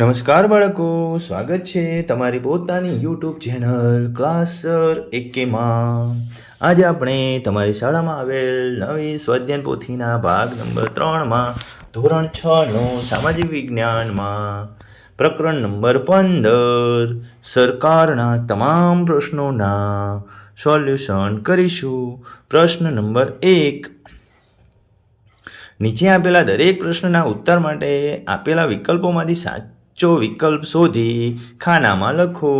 નમસ્કાર બાળકો, સ્વાગત છે તમારી પોતાની યુટ્યુબ ચેનલ ક્લાસર એકેમાં. આજે આપણે તમારી શાળામાં આવેલ નવી સ્વાધ્યાયન પોથીના ભાગ નંબર ત્રણમાં, ધોરણ છનું સામાજિક વિજ્ઞાનમાં. પ્રકરણ નંબર પંદર, સરકારના તમામ પ્રશ્નોના સોલ્યુશન કરીશું. પ્રશ્ન નંબર એક, નીચે આપેલા દરેક પ્રશ્નના ઉત્તર માટે આપેલા વિકલ્પોમાંથી સાચો વિકલ્પ શોધી ખાનામાં લખો.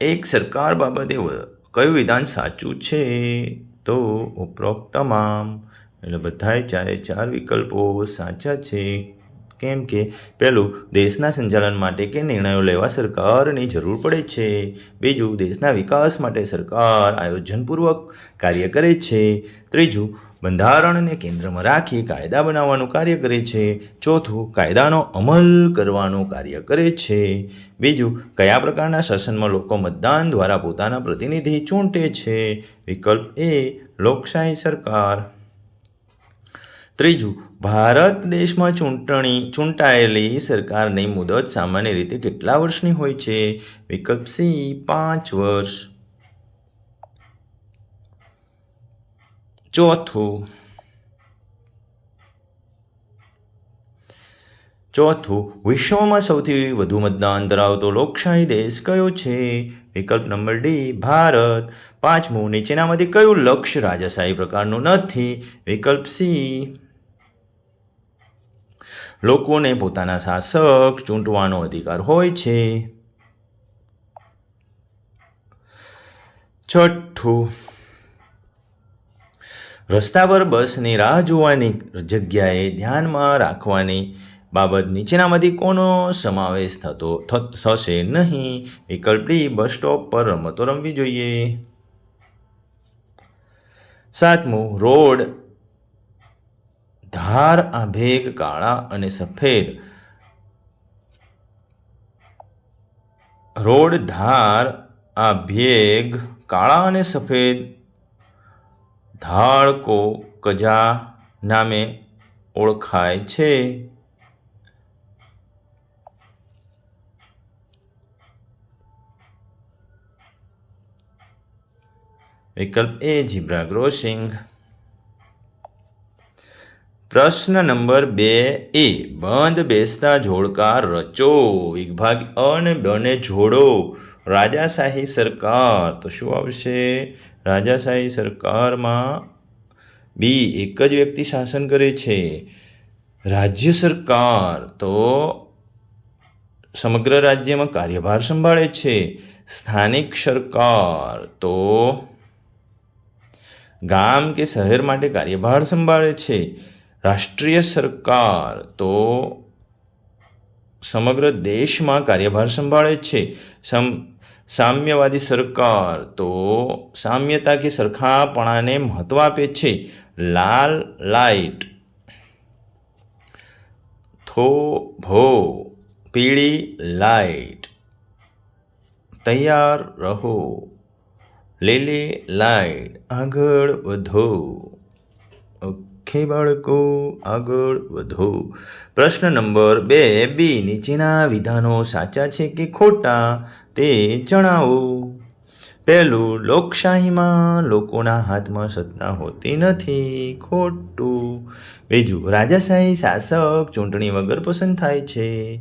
એક સરકાર બાબતે કયું વિધાન સાચું છે? તો ઉપરોક્ત તમામ. એટલે બધાએ ચારે ચાર વિકલ્પો સાચા છે. કેમ કે પહેલું દેશના સંચાલન માટે કે નિર્ણયો લેવા સરકારની જરૂર પડે છે. બીજું, દેશના વિકાસ માટે સરકાર આયોજનપૂર્વક કાર્ય કરે છે. ત્રીજું બંધારણને કેન્દ્રમાં રાખી કાયદા બનાવવાનું કાર્ય કરે છે. ચોથું, કાયદાનો અમલ કરવાનું કાર્ય કરે છે. બીજું, કયા પ્રકારના શાસનમાં લોકો મતદાન દ્વારા પોતાના પ્રતિનિધિ ચૂંટે છે? વિકલ્પ એ, લોકશાહી સરકાર. ત્રીજું, ભારત દેશમાં ચૂંટણી, ચૂંટાયેલી સરકારની મુદત સામાન્ય રીતે કેટલા વર્ષની હોય છે? વિકલ્પ સી, પાંચ વર્ષ. ચોથું. ચોથું, વિશ્વમાં સૌથી વધુ મતદાન ધરાવતો લોકશાહી દેશ કયો છે? વિકલ્પ નંબર ડી, ભારત. પાંચમું, નીચેનામાંથી કયું લક્ષ્ય રાજાશાહી પ્રકારનું નથી? વિકલ્પ સી, લોકોને પોતાના શાસક ચૂંટવાનો અધિકાર હોય છે. છઠ્ઠું રસ્તા પર બસની રાહ જોવાની જગ્યાએ ધ્યાનમાં રાખવાની બાબત નીચેનામાંથી કોનો સમાવેશ થતો થશે નહીં? વિકલ્પ ડી બસ સ્ટોપ પર રમતો રમવી જોઈએ. સાતમું, રોડ. ધાર, આભેગ, કાળા અને સફેદ. રોડ, ધાર, આભેગ, કાળા અને સફેદ. ધાળકો કજા નામે ઓળખાય છે. વિકલ્પ એ ઝીબ્રા ગ્રોસિંગ. પ્રશ્ન નંબર બે એ, બંધ બેસતા જોડકાર રચો. વિભાગ અને, બને જોડો. રાજાશાહી સરકાર, તો શું આવશે? રાજાશાહી સરકારમાં બી એક જ વ્યક્તિ શાસન કરે છે. રાજ્ય સરકાર તો સમગ્ર રાજ્યમાં કાર્યભાર સંભાળે છે. સ્થાનિક સરકાર તો ગામ કે શહેર માટે કાર્યભાર સંભાળે છે. રાષ્ટ્રીય સરકાર તો સમગ્ર દેશમાં કાર્યભાર સંભાળે છે. સમ સામ્યવાદી સરકાર તો સામ્યતા કે સરખાપણાને મહત્વ આપે છે. લાલ લાઈટ થોભો પીળી લાઇટ. તૈયાર રહો. લીલી લાઇટ. આગળ વધો. ઓકે બાળકો, આગળ વધો. પ્રશ્ન નંબર બે, બી, નીચેના વિધાનો સાચા છે કે ખોટા? તે જણાવો. પહેલું, લોકશાહીમાં લોકોના હાથમાં સત્તા હોતી નથી, ખોટું. બીજું, રાજાશાહી શાસક ચૂંટણી વગર પસંદ થાય છે,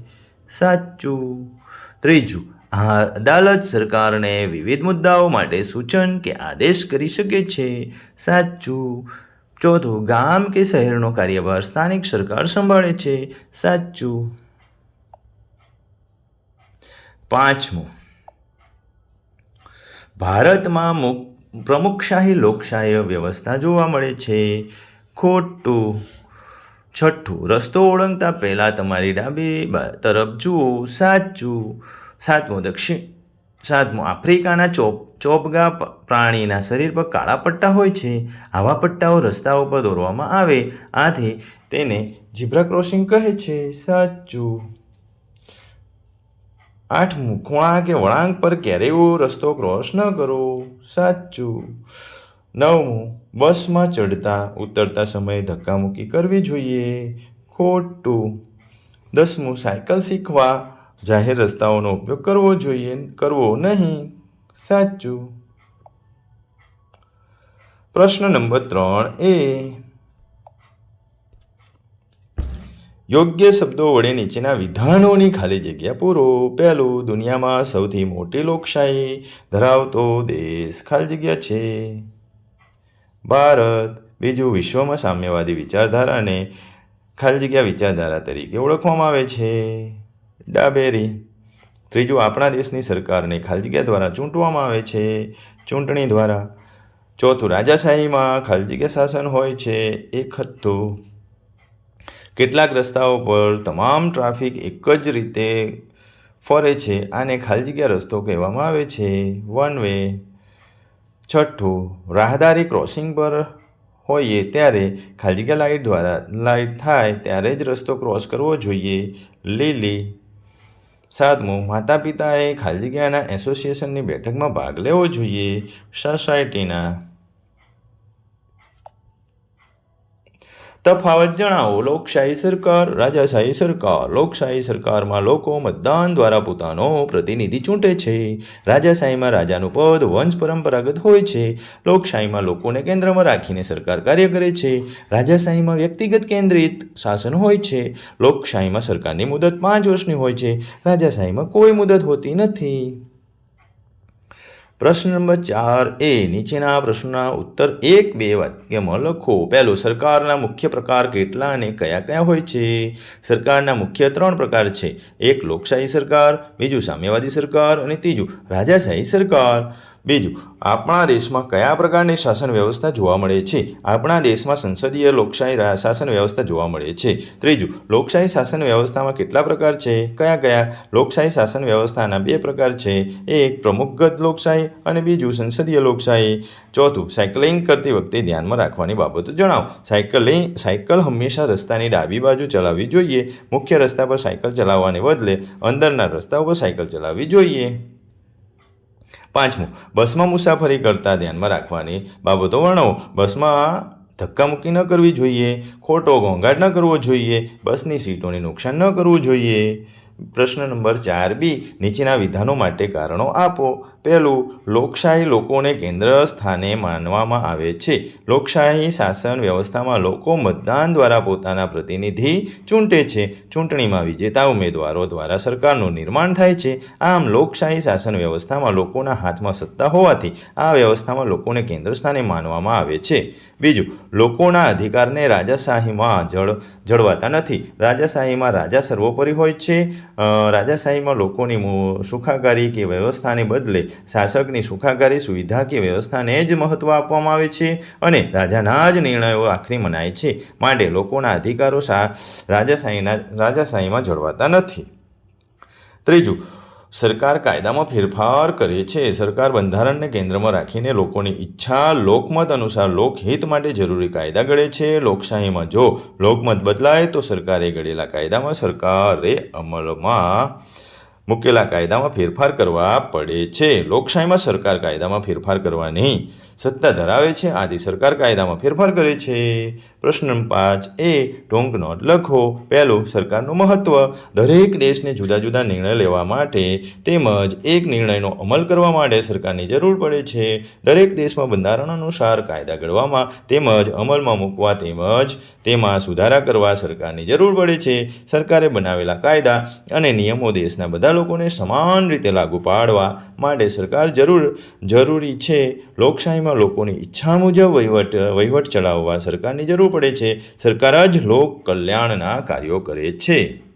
સાચું. ત્રીજું અદાલત સરકારને વિવિધ મુદ્દાઓ માટે સૂચન કે આદેશ કરી શકે છે, સાચું. ચોથું, ગામ કે શહેરનો કાર્યભાર સ્થાનિક સરકાર સંભાળે છે, સાચું. પાંચમું ભારતમાં પ્રમુખશાહી લોકશાહી વ્યવસ્થા જોવા મળે છે. ખોટું. છઠ્ઠું, રસ્તો ઓળંગતા પહેલાં તમારી ડાબી તરફ જુઓ. સાચું. સાતમું, દક્ષિણ, સાતમું, આફ્રિકાના ચોપ, ચોપગા પ્રાણીના શરીર પર કાળા પટ્ટા હોય છે. આવા પટ્ટાઓ રસ્તાઓ પર દોરવામાં આવે. આથી તેને ઝીબ્રા ક્રોસિંગ કહે છે. સાચું. આઠમું ખૂણા કે વળાંક પર ક્યારેય રસ્તો ક્રોસ ન કરો. સાચું. નવમું, બસમાં ચડતા ઉતરતા સમયે ધક્કામુક્કી કરવી જોઈએ. ખોટું. દસમું, સાયકલ શીખવા, જાહેર રસ્તાઓનો ઉપયોગ કરવો જોઈએ, કરવો નહીં. સાચું. પ્રશ્ન નંબર ત્રણ એ યોગ્ય શબ્દો વડે નીચેના વિધાનોની ખાલી જગ્યા પૂરો. પહેલું, દુનિયામાં સૌથી મોટી લોકશાહી ધરાવતો દેશ ખાલી જગ્યા છે. ભારત, બીજું વિશ્વમાં સામ્યવાદી વિચારધારાને ખાલી જગ્યા વિચારધારા તરીકે ઓળખવામાં આવે છે. ડાબેરી, ત્રીજું, આપણા દેશની સરકારને ખાલી જગ્યા દ્વારા ચૂંટવામાં આવે છે. ચૂંટણી દ્વારા ચોથું, રાજાશાહીમાં ખાલી જગ્યા શાસન હોય છે. એક હતું કેટલાક રસ્તાઓ પર તમામ ટ્રાફિક એક જ રીતે ફરે છે આને ખાલી જગ્યા રસ્તો કહેવામાં આવે છે. વન વે છઠ્ઠું, રાહદારી ક્રોસિંગ પર હોઈએ ત્યારે ખાલી જગ્યા લાઇટ દ્વારા લાઇટ થાય ત્યારે જ રસ્તો ક્રોસ કરવો જોઈએ. લીલી. સાતમું માતા પિતાએ ખાલી જગ્યાના એસોસિએશનની બેઠકમાં ભાગ લેવો જોઈએ. સોસાયટીના તફાવત જણાવો. લોકશાહી સરકાર, રાજાશાહી સરકાર, લોકશાહી સરકારમાં લોકો મતદાન દ્વારા પોતાનો પ્રતિનિધિ ચૂંટે છે. રાજાશાહીમાં રાજાનું પદ વંશ પરંપરાગત હોય છે. લોકશાહીમાં લોકોને કેન્દ્રમાં રાખીને સરકાર કાર્ય કરે છે. રાજાશાહીમાં વ્યક્તિગત કેન્દ્રિત શાસન હોય છે. લોકશાહીમાં સરકારની મુદત પાંચ વર્ષની હોય છે. રાજાશાહીમાં કોઈ મુદત હોતી નથી. પ્રશ્ન નંબર ચાર એ, નીચેના પ્રશ્નના ઉત્તર એક, બે વાક્યમાં લખો. પહેલું, સરકારના મુખ્ય પ્રકાર કેટલા અને કયા કયા હોય છે? સરકારના મુખ્ય ત્રણ પ્રકાર છે. એક, લોકશાહી સરકાર, બીજું, સામ્યવાદી સરકાર અને ત્રીજું, રાજાશાહી સરકાર. બીજું, આપણા દેશમાં કયા પ્રકારની શાસન વ્યવસ્થા જોવા મળે છે? આપણા દેશમાં સંસદીય લોકશાહી શાસન વ્યવસ્થા જોવા મળે છે. ત્રીજું, લોકશાહી શાસન વ્યવસ્થામાં કેટલા પ્રકાર છે? કયા કયા? લોકશાહી શાસન વ્યવસ્થાના બે પ્રકાર છે. એક પ્રમુખગત લોકશાહી અને બીજું, સંસદીય લોકશાહી. ચોથું, સાયકલિંગ કરતી વખતે ધ્યાનમાં રાખવાની બાબતો જણાવો. સાયકલિંગ સાયકલ હંમેશા રસ્તાની ડાબી બાજુ ચલાવવી જોઈએ. મુખ્ય રસ્તા પર સાયકલ ચલાવવાને બદલે અંદરના રસ્તા ઉપર સાયકલ ચલાવવી જોઈએ. પાંચમું, બસમાં મુસાફરી કરતાં ધ્યાનમાં રાખવાની બાબતો વર્ણવો. બસમાં ધક્કામુક્કી ન કરવી જોઈએ, ખોટો ઘોંઘાટ ન કરવો જોઈએ, બસની સીટોને નુકસાન ન કરવું જોઈએ. પ્રશ્ન નંબર ચાર બી, નીચેના વિધાનો માટે કારણો આપો. પહેલું, લોકશાહી લોકોને કેન્દ્ર સ્થાને માનવામાં આવે છે. લોકશાહી શાસન વ્યવસ્થામાં લોકો મતદાન દ્વારા પોતાના પ્રતિનિધિ ચૂંટે છે. ચૂંટણીમાં વિજેતા ઉમેદવારો દ્વારા સરકારનું નિર્માણ થાય છે. આમ, લોકશાહી શાસન વ્યવસ્થામાં લોકોના હાથમાં સત્તા હોવાથી આ વ્યવસ્થામાં લોકોને કેન્દ્ર સ્થાને માનવામાં આવે છે. બીજું, લોકોના અધિકારને રાજાશાહીમાં જળ જળવાતા નથી. રાજાશાહીમાં રાજા સર્વોપરી હોય છે. રાજાશાહીમાં લોકોની સુખાકારી કે વ્યવસ્થાને બદલે શાસકની સુખાકારી, સુવિધા કે વ્યવસ્થાને જ મહત્ત્વ આપવામાં આવે છે અને રાજાના જ નિર્ણયો આખરી મનાય છે. માટે લોકોના અધિકારો રાજાશાહીના, રાજાશાહીમાં જળવાતા નથી. ત્રીજું સરકાર કાયદામાં ફેરફાર કરે છે. સરકાર બંધારણને કેન્દ્રમાં રાખીને લોકોની ઈચ્છા, લોકમત અનુસાર લોકહિત માટે જરૂરી કાયદા ઘડે છે. લોકશાહીમાં જો લોકમત બદલાય, તો સરકારે ઘડેલા કાયદામાં સરકારે અમલમાં મૂકેલા કાયદામાં ફેરફાર કરવા પડે છે. લોકશાહીમાં સરકાર કાયદામાં ફેરફાર કરવાની સત્તા ધરાવે છે. આથી સરકાર કાયદામાં ફેરફાર કરે છે. પ્રશ્ન પાંચ એ ટોંક નોટ લખો. પહેલું, સરકારનું મહત્ત્વ દરેક દેશને જુદા જુદા નિર્ણય લેવા માટે તેમજ એક નિર્ણયનો અમલ કરવા માટે સરકારની જરૂર પડે છે. દરેક દેશમાં બંધારણ અનુસાર કાયદા ઘડવામાં તેમજ અમલમાં મૂકવા તેમજ તેમાં સુધારા કરવા સરકારની જરૂર પડે છે. સરકારે બનાવેલા કાયદા અને નિયમો દેશના બધા લોકોને સમાન રીતે લાગુ પાડવા માટે સરકાર જરૂર, જરૂરી છે. લોકશાહીમાં લોકોની ઈચ્છા મુજબ વહીવટ વહીવટ ચલાવવા સરકારની જરૂર પડે છે. સરકાર જ લોક કલ્યાણના કાર્યો કરે છે.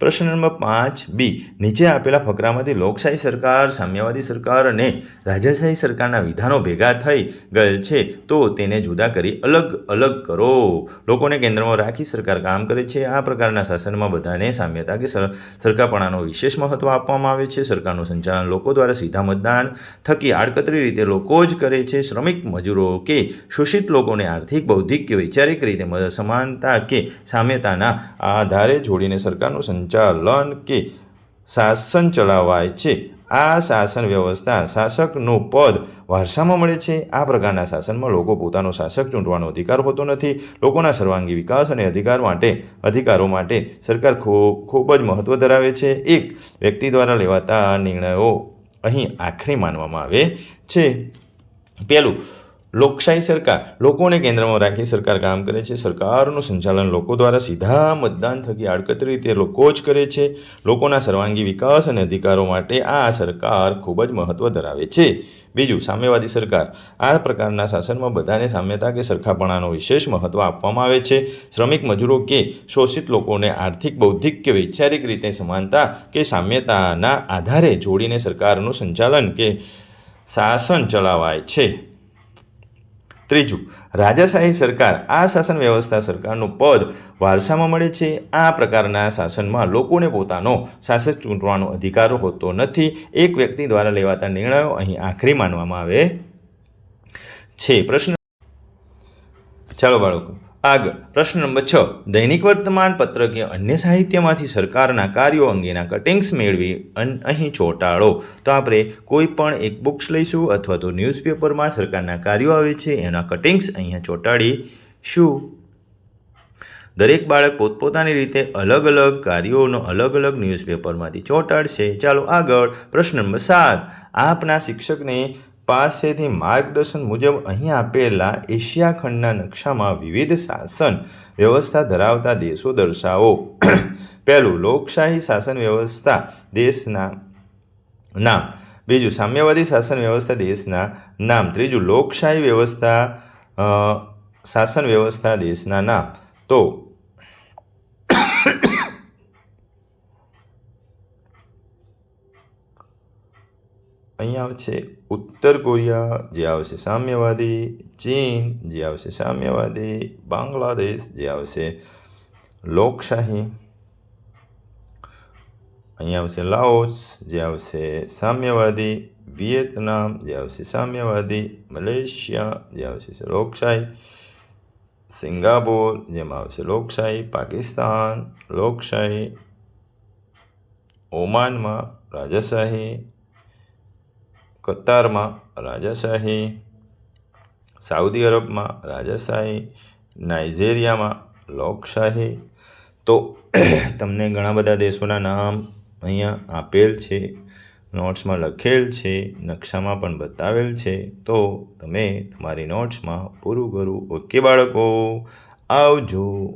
પ્રશ્ન નંબર પાંચ બી. નીચે આપેલા ફકરામાંથી લોકશાહી સરકાર, સામ્યવાદી સરકાર અને રાજાશાહી સરકારના વિધાનો ભેગા થઈ ગયેલ છે, તો તેને જુદા કરી અલગ અલગ કરો. લોકોને કેન્દ્રમાં રાખી સરકાર કામ કરે છે. આ પ્રકારના શાસનમાં બધાને સામ્યતા કે સરકારપણાનો વિશેષ મહત્ત્વ આપવામાં આવે છે. સરકારનું સંચાલન લોકો દ્વારા સીધા મતદાન થકી આડકતરી રીતે લોકો જ કરે છે. શ્રમિક મજૂરો કે શોષિત લોકોને આર્થિક, બૌદ્ધિક કે વૈચારિક રીતે સમાનતા કે સામ્યતાના આધારે જોડીને સરકારનું સંચાલન કે શાસન ચલાવાય છે. આ શાસન વ્યવસ્થા શાસકનું પદ વારસામાં મળે છે. આ પ્રકારના શાસનમાં લોકો પોતાનો શાસક ચૂંટવાનો અધિકાર હોતો નથી. લોકોના સર્વાંગી વિકાસ અને અધિકાર માટે, અધિકારો માટે સરકાર ખૂબ જ મહત્ત્વ ધરાવે છે. એક વ્યક્તિ દ્વારા લેવાતા નિર્ણયો અહીં આખરી માનવામાં આવે છે. પહેલું લોકશાહી સરકાર, લોકોને કેન્દ્રમાં રાખી સરકાર કામ કરે છે. સરકારનું સંચાલન લોકો દ્વારા સીધા મતદાન થકી આડકતરી રીતે લોકો જ કરે છે. લોકોના સર્વાંગી વિકાસ અને અધિકારો માટે આ સરકાર ખૂબ જ મહત્ત્વ ધરાવે છે. બીજું, સામ્યવાદી સરકાર. આ પ્રકારના શાસનમાં બધાને સામ્યતા કે સરખાપણાનો વિશેષ મહત્ત્વ આપવામાં આવે છે. શ્રમિક મજૂરો કે શોષિત લોકોને આર્થિક, બૌદ્ધિક કે વૈચારિક રીતે સમાનતા કે સામ્યતાના આધારે જોડીને સરકારનું સંચાલન કે શાસન ચલાવાય છે. ત્રીજું, રાજાશાહી સરકાર, આ શાસન વ્યવસ્થા સરકારનું પદ વારસામાં મળે છે. આ પ્રકારના શાસનમાં લોકોને પોતાનો શાસક ચૂંટવાનો અધિકાર હોતો નથી. એક વ્યક્તિ દ્વારા લેવાતા નિર્ણયો અહીં આખરી માનવામાં આવે છે. પ્રશ્ન ચાલો બાળકો આગળ, પ્રશ્ન નંબર છ. દૈનિક વર્તમાન પત્ર કે અન્ય સાહિત્યમાંથી સરકારના કાર્યો અંગેના કટિંગ્સ મેળવી અહીં ચોંટાડો. તો આપણે કોઈ પણ એક બુક્સ લઈશું અથવા તો ન્યૂઝપેપરમાં સરકારના કાર્યો આવે છે, એના કટિંગ્સ અહીંયા ચોંટાડીશું દરેક બાળક પોતપોતાની રીતે અલગ અલગ કાર્યોનો અલગ અલગ ન્યૂઝપેપરમાંથી ચોંટાડશે. ચાલો આગળ, પ્રશ્ન નંબર સાત. આપના શિક્ષકને પાસેથી માર્ગદર્શન મુજબ અહીં આપેલા એશિયા ખંડના નકશામાં વિવિધ શાસન વ્યવસ્થા ધરાવતા દેશો દર્શાવો. પહેલું, લોકશાહી શાસન વ્યવસ્થા દેશના નામ. બીજું, સામ્યવાદી શાસન વ્યવસ્થા દેશના નામ. ત્રીજું, લોકશાહી વ્યવસ્થા શાસન વ્યવસ્થા દેશના નામ. તો અહીંયા આવશે ઉત્તર કોરિયા જે આવશે સામ્યવાદી ચીન જે આવશે સામ્યવાદી બાંગ્લાદેશ જે આવશે લોકશાહી અહીંયા આવશે લાઓસ જે આવશે સામ્યવાદી વિયેતનામ જે આવશે સામ્યવાદી મલેશિયા જે આવશે લોકશાહી સિંગાપોર જેમાં આવશે લોકશાહી પાકિસ્તાન લોકશાહી ઓમાનમાં રાજાશાહી કતારમાં રાજાશાહી, સાઉદી અરબમાં રાજાશાહી, નાઇજેરિયામાં લોકશાહી. તો તમને ઘણા બધા દેશોના નામ અહીંયા આપેલ છે, નોટ્સમાં લખેલ છે, નકશામાં પણ બતાવેલ છે. તો તમે તમારી નોટ્સમાં પૂરું કરું. ઓકે બાળકો, આવજો.